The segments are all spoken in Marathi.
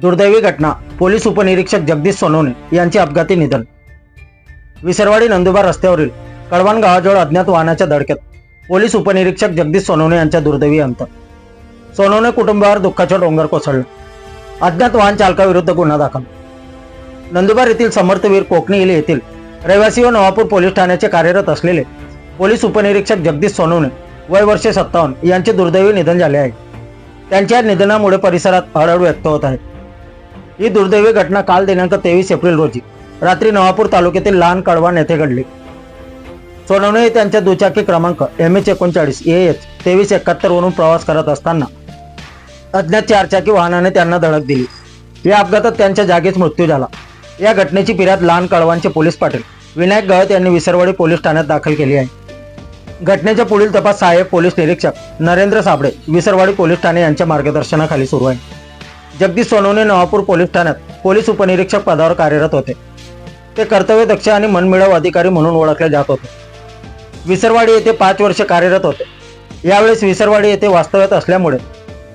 दुर्दैवी घटना पोलीस उपनिरीक्षक जगदीश सोनवणे यांचे अपघाती निधन. विसरवाडी नंदुरबार रस्त्यावरील कडवान गावाजवळ अज्ञात वाहनाच्या धडक्यात पोलीस उपनिरीक्षक जगदीश सोनवणे यांच्या दुर्दैवी अंत. सोनवणे कुटुंबावर दुःखाचा डोंगर कोसळला. अज्ञात वाहन चालकाविरुद्ध गुन्हा दाखल. नंदुरबार येथील समर्थवीर कोकणी इले येथील रहिवासी व नवापूर पोलीस ठाण्याचे कार्यरत असलेले पोलीस उपनिरीक्षक जगदीश सोनवणे वय वर्षे सत्तावन्न यांचे दुर्दैवी निधन झाले आहे. त्यांच्या निधनामुळे परिसरात हळहळ व्यक्त होत आहे. ही दुर्दैवी घटना काल दिनांक तेवीस एप्रिल रोजी रात्री नवापूर तालुक्यातील लहान कळवान येथे घडली. सोनवणे त्यांच्या दुचाकी क्रमांक एम एच एकोणचाळीस ए एच तेवीस एकाहत्तर वरून प्रवास करत असताना अज्ञात चारचाकी वाहनाने त्यांना धडक दिली. या अपघातात त्यांच्या जागीच मृत्यू झाला. या घटनेची फिर्याद लहान कळवांचे पोलीस पाटील विनायक गळत यांनी विसरवाडी पोलीस ठाण्यात दाखल केली आहे. घटनेचा पुढील तपास सहाय्यक पोलीस निरीक्षक नरेंद्र साबळे विसरवाडी पोलीस ठाणे यांच्या मार्गदर्शनाखाली सुरू आहे. जगदीश सोनवणे नवापूर पोलीस ठाण्यात पोलीस उपनिरीक्षक पदावर कार्यरत होते. ते कर्तव्यदक्ष आणि मनमिळाव अधिकारी म्हणून ओळखले जात होते. विसरवाडी येथे पाच वर्ष कार्यरत होते. यावेळेस विसरवाडी येथे वास्तव्यात असल्यामुळे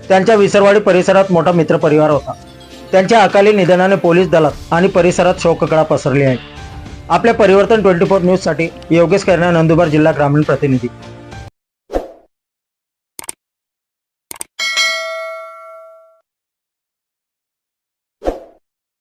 त्यांच्या विसरवाडी परिसरात मोठा मित्रपरिवार होता. त्यांच्या अकाली निधनाने पोलीस दलात आणि परिसरात शोककळा पसरली आहे. आपल्या परिवर्तन ट्वेंटी फोर न्यूजसाठी योगेश कर्णा नंदुरबार जिल्हा ग्रामीण प्रतिनिधी.